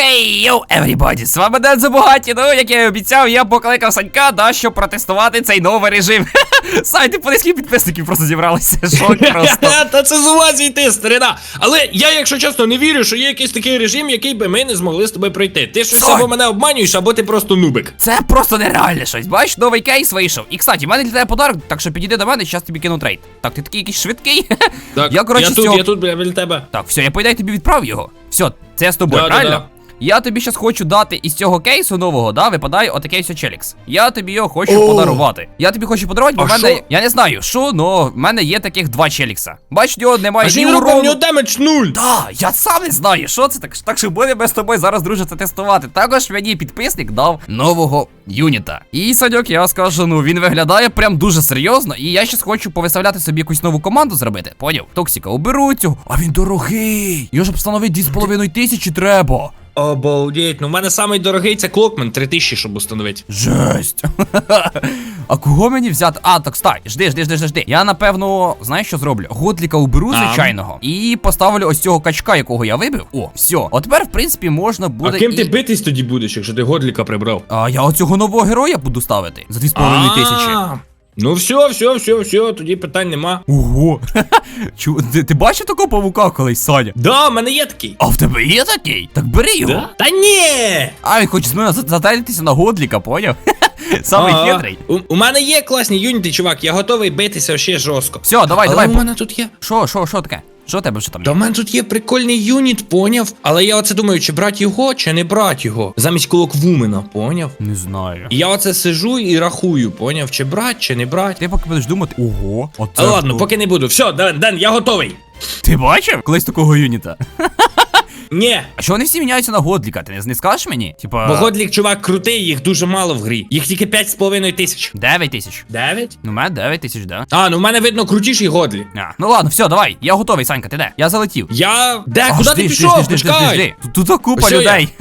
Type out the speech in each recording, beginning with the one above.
Хей, йоу, everybody, з вами Ден Забугаті. Ну, як я і обіцяв, я покликав Санька, да, щоб протестувати цей новий режим. Сань, ти подивись, підписників просто зібралися. Шок просто. Та це з ума зійти, старина. Але я, якщо чесно, не вірю, що є якийсь такий режим, який би ми не змогли з тобою пройти. Ти щось Сань! або мене обманюєш, або ти просто нубик. Це просто нереальне щось. Бачиш, новий кейс вийшов. І кстати, в мене для тебе подарок, так що підійди до мене, зараз тобі кину трейд. Так, ти такий якийсь швидкий. Так, Я, коротше, я з тут, цього- я тут біля, біля тебе. Так, все, я поїду, я тобі відправ його. Все, це я з тобою, Да, да, правильно? Я тобі зараз хочу дати із цього кейсу нового, да, випадає отакий ось челікс. Я тобі його хочу О! подарувати. Я тобі хочу подарувати, бо в мене. що? Я не знаю, що, но в мене є таких два челікса. Бач, в нього немає А ні він урону. нього демедж нуль. Да, я сам не знаю, що це так. Так що будемо з тобою зараз друже це тестувати. Також мені підписник дав нового юніта. І Саньок, я скажу, ну він виглядає прям дуже серйозно. І я щас хочу повиставляти собі якусь нову команду зробити. Поняв? Токсіка, уберу цього. А він дорогий. Його ж встановити 2,5 тисячі треба. Обалдеть, ну в мене самий дорогий це Клокмен, 3000, щоб установити. Жесть. а кого мені взяти? А, так стай, жди, жди, жди, жди. Я напевно, знаєш, що зроблю? Годліка уберу, А. звичайного, і поставлю ось цього качка, якого я вибив. О, все. От тепер, в принципі, можна буде. а ким і... ти битись тоді будеш, якщо ти Годліка прибрав? А я оцього нового героя буду ставити за 2,5 тисячі. Ну все, все, все, все, тоді питань нема. Ого. Чу, ти, ти бачив такого павука колись, Саня? Да, в мене є такий. А в тебе є такий? Так бери його. Да? Та ні! А він хоче з мене за- затаритися на годліка, поняв? Самий Ага. хитрий. У, у мене є класні юніти, чувак, я готовий битися ще жорстко. Все, давай, Але давай. у мене тут є. Що, що, що таке? Що у тебе, що там? Та в мене тут є прикольний юніт, поняв. Але я оце думаю, чи брати його, чи не брати його. Замість колоквумена, поняв. Не знаю. І я оце сижу і рахую, поняв, чи брати, чи не брати. Ти поки будеш думати, ого, оце. Ладно, хто? поки не буду. Все, Ден, Ден, я готовий. Ти бачив колись такого юніта? Ні. А чого вони всі міняються на годліка? Ти не, не скажеш мені? Типа. Бо Годлік, чувак, крутий, їх дуже мало в грі. Їх тільки 5,5 тисяч. 9 тисяч. 9? Ну, у мене 9 тисяч, да. А, ну в мене видно крутіший Годлі. А, ну ладно, все, давай. Я готовий, Санька, ти де? Я залетів. Я. Де, А, куди жди, ти жди, пішов? жди, жди, жди, Почекай. жди. Тут, тут купа Ось я. людей.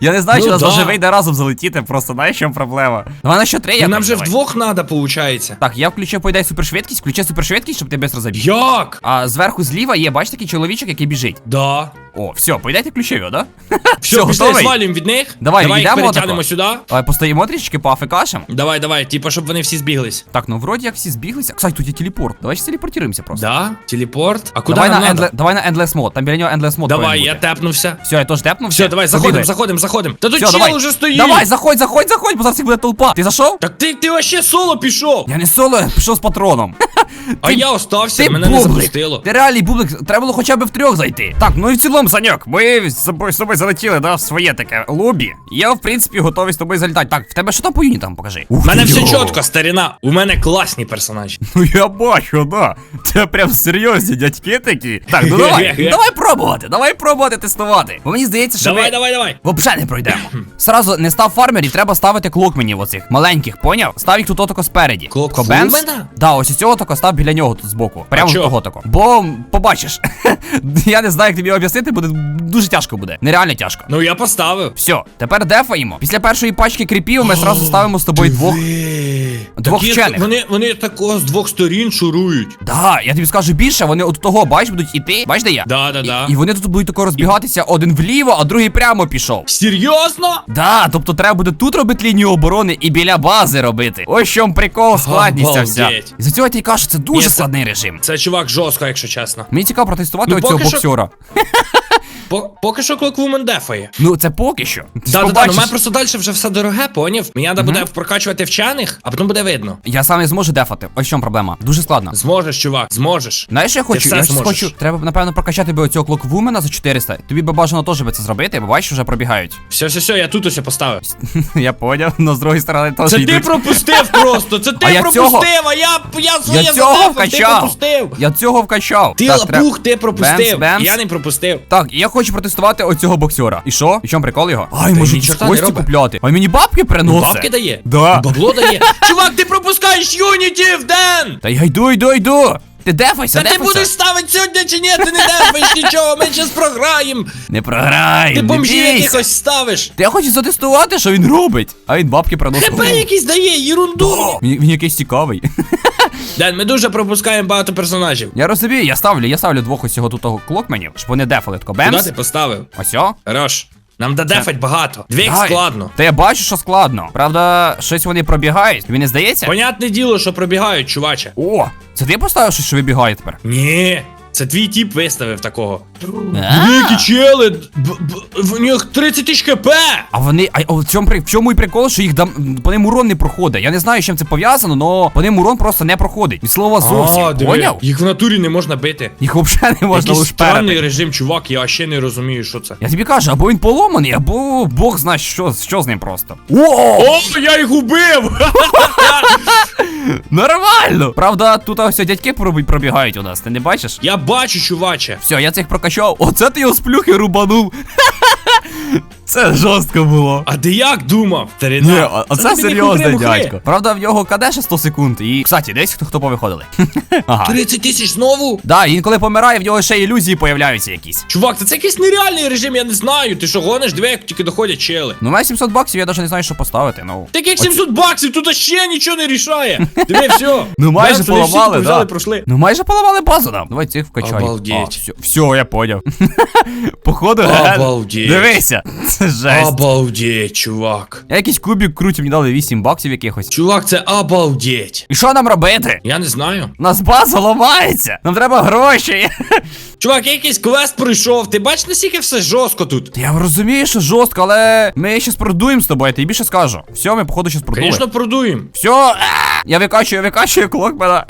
Я не знаю, Ну нас да. даже вийде разом залетіти, просто знаєш, в чому проблема. Давай на що три, Ну, якось нам же вдвох надо, получається. Так, я включив, поїдай супершвидкість, включи супершвидкість, щоб ти швидко забіг. Як? А зверху зліва є, бач такий чоловічок, який біжить. Да. О, все, поїдайте включив да? Все, пішли, свалюємо від них. Давай, давай їх йдемо перетягнемо отако. сюди. Давай постоїмо трішки, поафекашем. Давай, давай, типа, щоб вони всі збіглись. Так, ну вроді як всі збіглися. Кстати, тут є телепорт. Давай ще телепортируємося просто. Да? Телепорт. А куди давай, нам на надо? endle- давай на Endless Mode, там біля нього Endless Mode Давай, я тепнувся. Все, я теж тепнув. Все, давай, заходимо, заходимо, заходимо. Та тут Все, чел давай. уже стоїть. Давай, заходь, заходь, заходь, бо зараз їх буде толпа. Ти зайшов? Так ти, ти вообще соло пішов. Я не соло, я пішов з патроном. А Ти- я остався, мене не бублик. запустило. Ти реальний бублик, треба було хоча б в трьох зайти. Так, ну і в цілому, Саньок, ми з тобою, залетіли, да, в своє таке лобі. Я, в принципі, готовий з тобою залітати. Так, в тебе що там по юнітам, покажи. У мене все чітко, старина. У мене класні персонажі. Ну я бачу, да. Це прям серйозні дядьки такі. Так, ну давай, давай пробувати, давай пробувати тестувати. Бо мені здається, що Давай, ми давай, давай. Вообще не пройдемо. Сразу не став фармерів, треба ставити клокменів оцих маленьких, поняв? Став їх тут отако спереді. Клоквумена? Кобенс? Да, ось цього тако став біля нього тут збоку. Прямо того тако. Бо побачиш. Я не знаю, як тобі об'яснити, буде дуже тяжко буде. Нереально тяжко. Ну я поставив. Все, тепер дефаємо. Після першої пачки кріпів ми сразу ставимо з тобою двох. Двох вчених. Вони, вони тако з двох сторін шурують. Да, я тобі скажу більше, вони от того, бач, будуть іти. Бач, де я? Да, да, да. І, і вони тут будуть тако розбігатися, один вліво, а другий прямо пішов. Серйозно? Да, тобто треба буде тут робити лінію оборони і біля бази робити. Ось чому прикол, складність ця вся. І за цього я тобі кажу, це дуже Ні, це- складний режим. Це чувак жорстко, якщо чесно. Мені цікаво протестувати Ну, оцього поки що- боксера. По- поки що Клоквумен дефає. Ну, це поки що. Да, да, да, ну у мене просто далі вже все дороге, поняв? Мені треба буде прокачувати вчених, а потім буде видно. Я сам не зможу дефати. Ось в чому проблема. Дуже складно. Зможеш, чувак, зможеш. Знаєш, я хочу? я хочу. Треба, напевно, прокачати би оцього клоквумена за 400. Тобі би бажано теж би це зробити, бо бачиш, вже пробігають. Все, все, все, я тут усе поставив. я поняв, але з другої сторони теж Це ти пропустив просто, це ти пропустив, а я, я своє задефав, ти пропустив. Я цього вкачав. Ти лапух, ти пропустив. Я не пропустив. Так, я хочу протестувати оцього боксера. І що? І в чому прикол його? Ай, може в гості робить. купляти. А мені бабки приносить. Бабки дає? Да. Бабло дає. Чувак, ти пропускаєш юнітів, Ден! Та я йду, йду, йду. Ти дефайся, Та ти будеш ставити сьогодні чи ні? Ти не дефаєш нічого, ми зараз програємо. Не програй, Ти не бомжів якихось ставиш. Та я хочу затестувати, що він робить. А він бабки приносить. ХП якийсь дає, ерунду. Він, він якийсь цікавий. Ден, ми дуже пропускаємо багато персонажів. я розумію, я ставлю, я ставлю двох ось цього тут клокменів, щоб вони дефали тако. Куди Бемс. ти поставив? Ось о. Хорош. Нам да дефать багато. Дві як Дай. складно. Та я бачу, що складно. Правда, щось вони пробігають. Тобі не здається? Понятне діло, що пробігають, чуваче. О, це ти поставив щось, що вибігає тепер? Ні, це твій тіп виставив такого. Які чели, б- б- в них 30 тисяч хп. А вони, а в чому при в чому і прикол, що їх дам по ним урон не проходить. Я не знаю, з чим це пов'язано, але по ним урон просто не проходить. Від слова зовсім. А, диви, Поняв? Їх в натурі не можна бити. Їх взагалі не можна Якийсь странний режим, чувак, я ще не розумію, що це. Я тобі кажу, або він поломаний, або Бог знає, що, що з ним просто. О! О, я їх убив! Нормально! Правда, тут ось дядьки пробі- пробігають у нас, ти не бачиш? Я бачу, чуваче. Все, я цих прокачав. Оце ти його з плюхи рубанув. Це жорстко було. А ти як думав? Старина? Ні, а, а це тобі серйозний дядько. Правда, в нього КД ще 100 секунд. І, кстати, десь хто, хто повиходили. ага. 30 тисяч знову? Да, і він коли помирає, в нього ще ілюзії появляються якісь. Чувак, та це якийсь нереальний режим, я не знаю. Ти що гониш, диви, як тільки доходять чели. Ну, на 700 баксів я навіть не знаю, що поставити. Ну. Так як 700 баксів, тут ще нічого не рішає. Диви, все. Ну майже Бенсон, і всі поламали, тут взяли, да. пройшли. Ну майже поламали базу нам. Давай цих вкачай. Обалдеть. А, все, все, я поняв. Походу, ген. Обалдеть. Дивися. Це жесть. Обалдеть, чувак. Я якийсь кубик крутів, мені дали 8 баксів якихось. Чувак, це обалдеть. І що нам робити? Я не знаю. У нас база ламається. Нам треба гроші. Чувак, я якийсь квест пройшов. Ти бачиш, наскільки все жорстко тут? Я розумію, що жорстко, але ми ще продуємо з тобою, я тобі більше скажу. Все, ми походу ще продуємо. Звісно, продуємо. Все, я викачую, я викачую клокмена.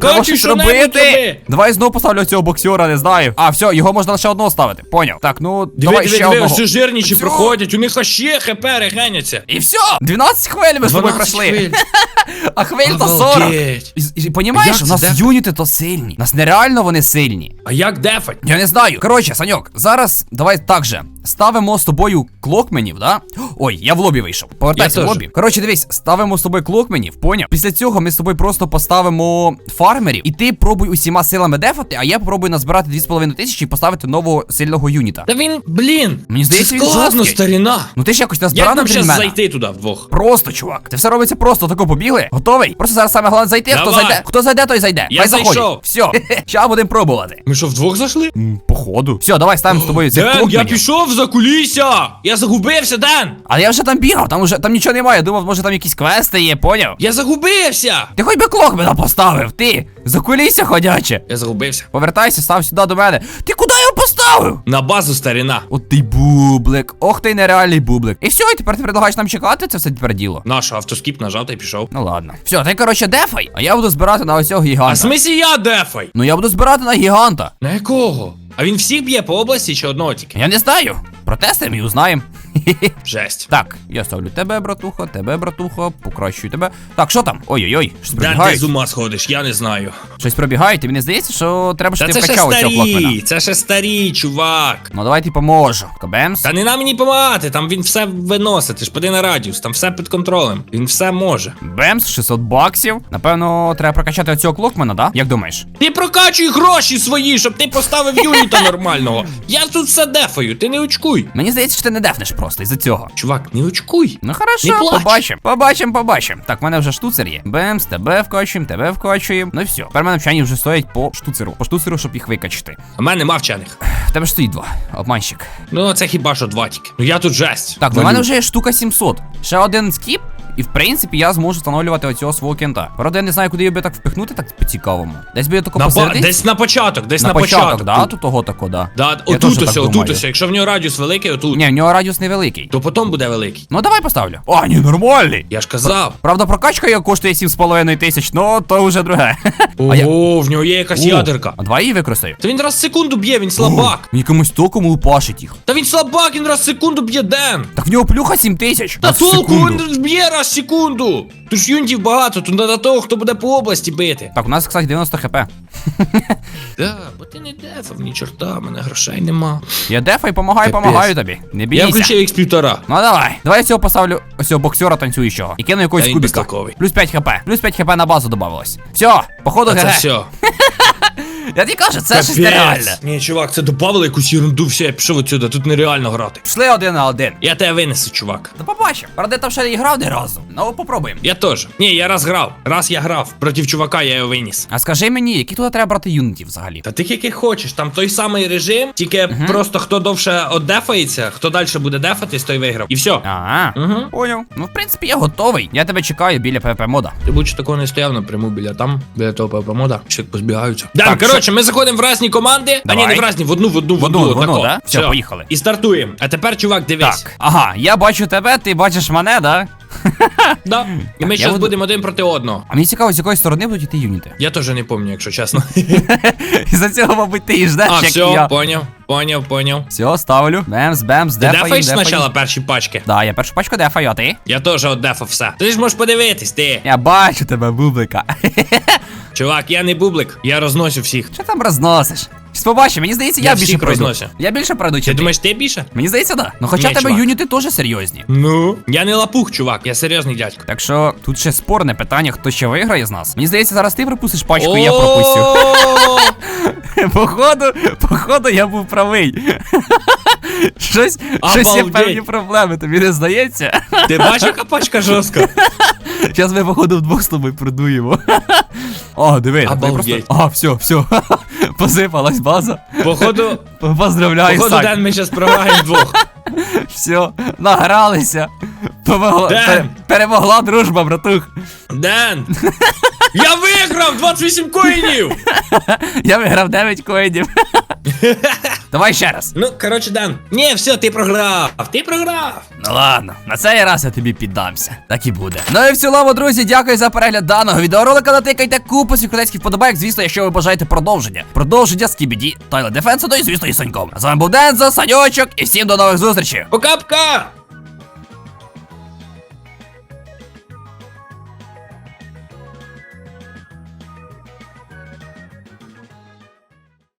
Треба щось що небудь роби. Давай знову поставлю цього боксера, не знаю. А, все, його можна лише одного ставити. Поняв. Так, ну Диви, давай диви, ще диви, одного. ось жирніші проходять, у них аж ще хп регеняться. І все, 12 хвиль ми з тобою 12 пройшли. хвиль. А хвиль то 40. І, і, понімаєш, у нас це? юніти то сильні. У нас нереально вони сильні. А як дефать? Я не знаю. Коротше, Саньок, зараз давай так же. Ставимо з тобою клокменів, да? Ой, я в лобі вийшов. Повертайся в лобі. Коротше, дивись, ставимо з тобою клокменів, поняв? Після цього ми з тобою просто поставимо фармерів, і ти пробуй усіма силами дефати, а я попробую назбирати 2,5 тисячі і поставити нового сильного юніта. Та він, блін. Мені здається, він складно, старина. Ну ти ж якось Як назбирав нам зараз зайти туди вдвох? Просто, чувак. Це все робиться просто, тако побігли. Готовий? Просто зараз саме головне зайти. Хто Давай. зайде? Хто зайде, той зайде. Я Хай заходять. зайшов. Все. Ща будемо пробувати. Ми що, вдвох зайшли? М, Походу. Все, давай ставимо з тобою цих Ден, я клокменів. пішов за кулісся! Я загубився, Ден! Але я вже там бігав, там уже там нічого немає. Думав, може там якісь квести є, поняв? Я загубився! Ти хоч би клокмена поставив, ти! Закулісся ходяче. Я загубився. Повертайся, став сюди до мене. Ти куди поставив? На базу старина. От ти бублик. Ох ти нереальний бублик. І все, і тепер ти предлагаєш нам чекати це все тепер діло. Наш автоскіп нажав та й пішов. Ну ладно. Все, ти коротше дефай, а я буду збирати на оцього А в гіганта. смислі я дефай? Ну я буду збирати на гіганта. На якого? А він всіх б'є по області чи одного тільки? Я не знаю. Протестуємо і узнаємо. Жесть. Так, я ставлю тебе, братуха, тебе, братуха, покращую тебе. Так, що там? Ой-ой-ой, щось Ден, ти пробігають. з ума сходиш, я не знаю. Щось пробігають, і мені здається, що треба, щоб Та ти це ще вкачав цього старі, це ще старі, чувак. Ну давай ти поможу. Кабемс. Та не нам мені помагати, там він все виносить, ти ж поди на радіус, там все під контролем. Він все може. Бемс, 600 баксів. Напевно, треба прокачати оцього клокмена, да? Як думаєш? Ти прокачуй гроші свої, щоб ти поставив юніта нормального. Я тут все дефаю, ти не очкуй. Мені здається, що ти не дефнеш просто із-за цього. Чувак, не очкуй. Ну хорошо, побачимо. Побачимо, побачимо. Так, в мене вже штуцер є. Бемс, тебе вкачуємо, тебе вкачуємо. Ну все. Тепер мене вчені вже стоять по штуцеру. По штуцеру, щоб їх викачити. А в мене нема вчених. В тебе ж стоїть два. Обманщик. Ну, це хіба що два тільки. Ну я тут жесть. Так, у Валю. мене вже є штука 700. Ще один скіп. І в принципі я зможу встановлювати оцього свого кента. Правда, я не знаю, куди його би так впихнути, так по-цікавому. Десь би я тако посередині. Десь на початок, десь на, на, початок, да? Тут. Того тако, да. Да, Я отут так отут ось. Якщо в нього радіус великий, отут. Ні, в нього радіус невеликий. То потім буде великий. Ну давай поставлю. О, ні, нормальний. Я ж казав. Правда, прокачка його коштує 7,5 тисяч, ну то вже друге. А я- в нього є якась О, ядерка. А давай її використаю. Та він раз в секунду б'є, він слабак. Він якомусь током лупашить їх. Та він слабак, він раз в секунду б'є Ден. Так в нього плюха 7 тисяч. Та толку він б'є раз в секунду. Тут ж юнітів багато, тут треба того, хто буде по області бити. Так, у нас, кстати, 90 хп. Да, бо ти не дефав, ні чорта, мене грошей нема. Я дефай, помагаю, Капець. помагаю тобі. Не Я бійся. включив їх з півтора. Ну давай. Давай я цього поставлю ось цього боксера танцюючого. І кину якогось Та він кубіка. безтолковий. Плюс 5 хп. Плюс 5 хп на базу добавилось. Все, походу А це ГГ. все. Я тобі кажу, це щось нереальне. Ні, чувак, це добавили якусь ерунду, все, я пішов отсюди, тут нереально грати. Пішли один на один. Я тебе винесу, чувак. То побачимо. Правда, я там ще не грав ні разу. Ну, попробуємо. Я теж. Ні, я раз грав. Раз я грав. Проти чувака я його виніс. А скажи мені, які туди треба брати юнітів взагалі? Та ти який хочеш, там той самий режим, тільки просто хто довше оддефається, хто далі буде дефатись, той виграв. І все. Ага. Угу. Поняв. Ну, в принципі, я готовий. Я тебе чекаю біля ПВП мода. Ти будь такого не стояв напряму біля там, біля того папа-мода. Ще позбігаються. Да, Так, коротше, ми заходимо в різні команди. А ні, не в різні, в одну, в одну, в одну, одну. в одну, да? Все, поїхали. І стартуємо. А тепер, чувак, дивись. Так. Ага, я бачу тебе, ти бачиш мене, да? Да. І ми зараз буду- будемо один проти одного. А мені цікаво, з якої сторони будуть йти юніти. Я теж не пам'ятаю, якщо чесно. І за цього, мабуть, ти і ждеш, А, як і все, я. поняв, поняв, поняв. Все, ставлю. Бемс, бемс, Ти дефаємо, дефаєш дефаємо. спочатку перші пачки? Да, я першу пачку дефаю, а ти? Я теж оддефав все. Ти ж можеш подивитись, ти. Я бачу тебе, бублика. Чувак, я не бублик, я розносю всіх. Що там розносиш? Щас побачимо, мені здається, я, Я більше пройду. Я більше пройду, чи Ти ти? думаєш, ти більше? Мені здається, да. Ну хоча Ні, тебе чувак. юніти теж серйозні. Ну, я не лапух, чувак, я серйозний дядько. Так що тут ще спорне питання, хто ще виграє з нас. Мені здається, зараз ти пропустиш пачку, і я пропустю. Походу, походу, я був правий. Щось, щось є певні проблеми, тобі не здається? Ти бачиш, яка пачка жорстка? Зараз ми, походу, вдвох з тобою продуємо. О, диви, Обалдеть. просто. А, все, все. Посипалась база. Походу, Поздравляю, походу. Ден, ми зараз програємо двох. Все, награлися. Помогла, Ден. пере- перемогла дружба, братух. Ден! Я виграв 28 коїнів! Я виграв 9 коїнів. Давай ще раз. Ну, коротше, Ден. Ні, все, ти програв. Ти програв. Ну ладно, на цей раз я тобі піддамся. Так і буде. Ну і в цілому, друзі, дякую за перегляд даного відеоролика. Натикайте купу сікретських подобайок, звісно, якщо ви бажаєте продовження. Продовження з Кібіді, Тайла Дефенсу, ну і звісно, і Саньком. А з вами був Дензо, Саньочок, і всім до нових зустрічей. Пока-пока!